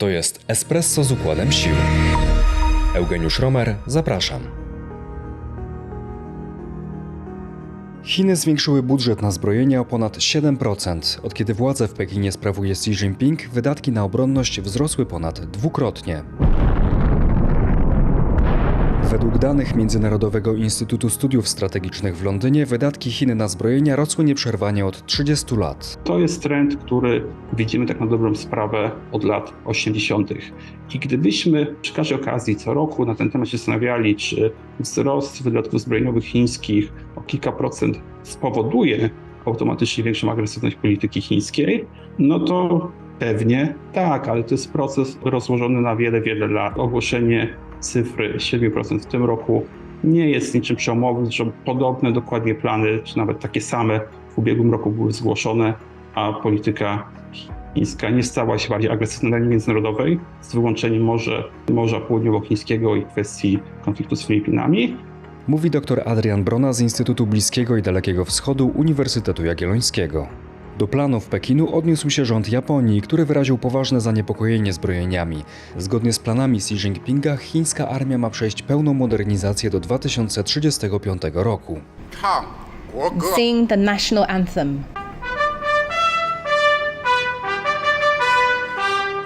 To jest Espresso z układem sił. Eugeniusz Romer, zapraszam. Chiny zwiększyły budżet na zbrojenie o ponad 7%. Od kiedy władzę w Pekinie sprawuje Xi Jinping, wydatki na obronność wzrosły ponad dwukrotnie. Według danych Międzynarodowego Instytutu Studiów Strategicznych w Londynie wydatki Chin na zbrojenia rosły nieprzerwanie od 30 lat. To jest trend, który widzimy tak na dobrą sprawę od lat 80. I gdybyśmy przy każdej okazji co roku na ten temat się zastanawiali, czy wzrost wydatków zbrojeniowych chińskich o kilka procent spowoduje automatycznie większą agresywność polityki chińskiej, no to pewnie tak, ale to jest proces rozłożony na wiele, wiele lat. Ogłoszenie cyfry 7% w tym roku nie jest niczym przełomowym, zresztą podobne dokładnie plany, czy nawet takie same w ubiegłym roku były zgłoszone, a polityka chińska nie stała się bardziej agresywna na międzynarodowej, z wyłączeniem Morza, Morza Południowochińskiego i kwestii konfliktu z Filipinami. Mówi dr Adrian Brona z Instytutu Bliskiego i Dalekiego Wschodu Uniwersytetu Jagiellońskiego. Do planów Pekinu odniósł się rząd Japonii, który wyraził poważne zaniepokojenie zbrojeniami. Zgodnie z planami Xi Jinpinga chińska armia ma przejść pełną modernizację do 2035 roku. Sing the national anthem.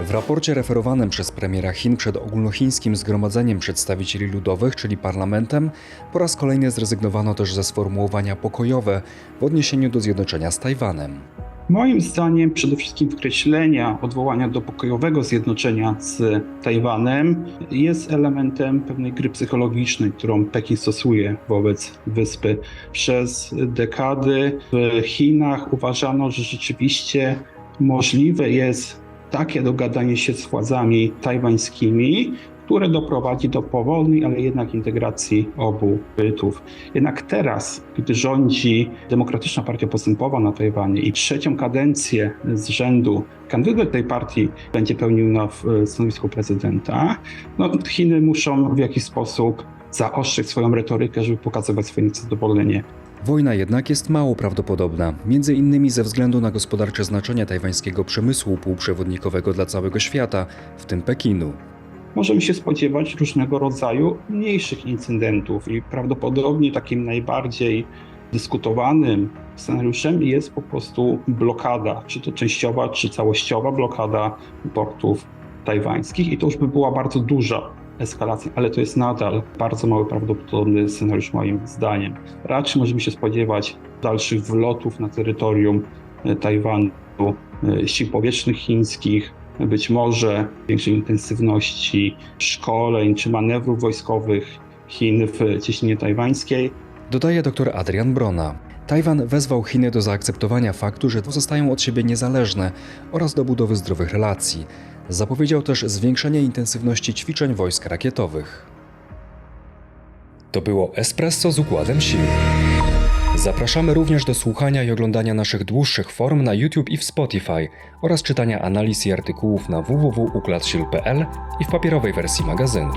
W raporcie referowanym przez premiera Chin przed ogólnochińskim zgromadzeniem przedstawicieli ludowych, czyli parlamentem, po raz kolejny zrezygnowano też ze sformułowania pokojowe w odniesieniu do zjednoczenia z Tajwanem. Moim zdaniem przede wszystkim wykreślenia odwołania do pokojowego zjednoczenia z Tajwanem jest elementem pewnej gry psychologicznej, którą Pekin stosuje wobec wyspy. Przez dekady w Chinach uważano, że rzeczywiście możliwe jest takie dogadanie się z władzami tajwańskimi, które doprowadzi do powolnej, ale jednak integracji obu bytów. Jednak teraz, gdy rządzi Demokratyczna Partia Postępowa na Tajwanie i trzecią kadencję z rzędu kandydat tej partii będzie pełnił na stanowisku prezydenta, no, Chiny muszą w jakiś sposób zaostrzyć swoją retorykę, żeby pokazywać swoje niezadowolenie. Wojna jednak jest mało prawdopodobna, między innymi ze względu na gospodarcze znaczenie tajwańskiego przemysłu półprzewodnikowego dla całego świata, w tym Pekinu. Możemy się spodziewać różnego rodzaju mniejszych incydentów i prawdopodobnie takim najbardziej dyskutowanym scenariuszem jest po prostu blokada, czy to częściowa, czy całościowa blokada portów tajwańskich i to już by była bardzo duża eskalacja, ale to jest nadal bardzo mały prawdopodobny scenariusz moim zdaniem. Raczej możemy się spodziewać dalszych wlotów na terytorium e, Tajwanu e, sił powietrznych chińskich, być może większej intensywności szkoleń czy manewrów wojskowych Chin w cieśninie tajwańskiej. Dodaje dr Adrian Brona. Tajwan wezwał Chiny do zaakceptowania faktu, że pozostają od siebie niezależne oraz do budowy zdrowych relacji. Zapowiedział też zwiększenie intensywności ćwiczeń wojsk rakietowych. To było Espresso z układem sił. Zapraszamy również do słuchania i oglądania naszych dłuższych form na YouTube i w Spotify oraz czytania analiz i artykułów na www.układsil.pl i w papierowej wersji magazynu.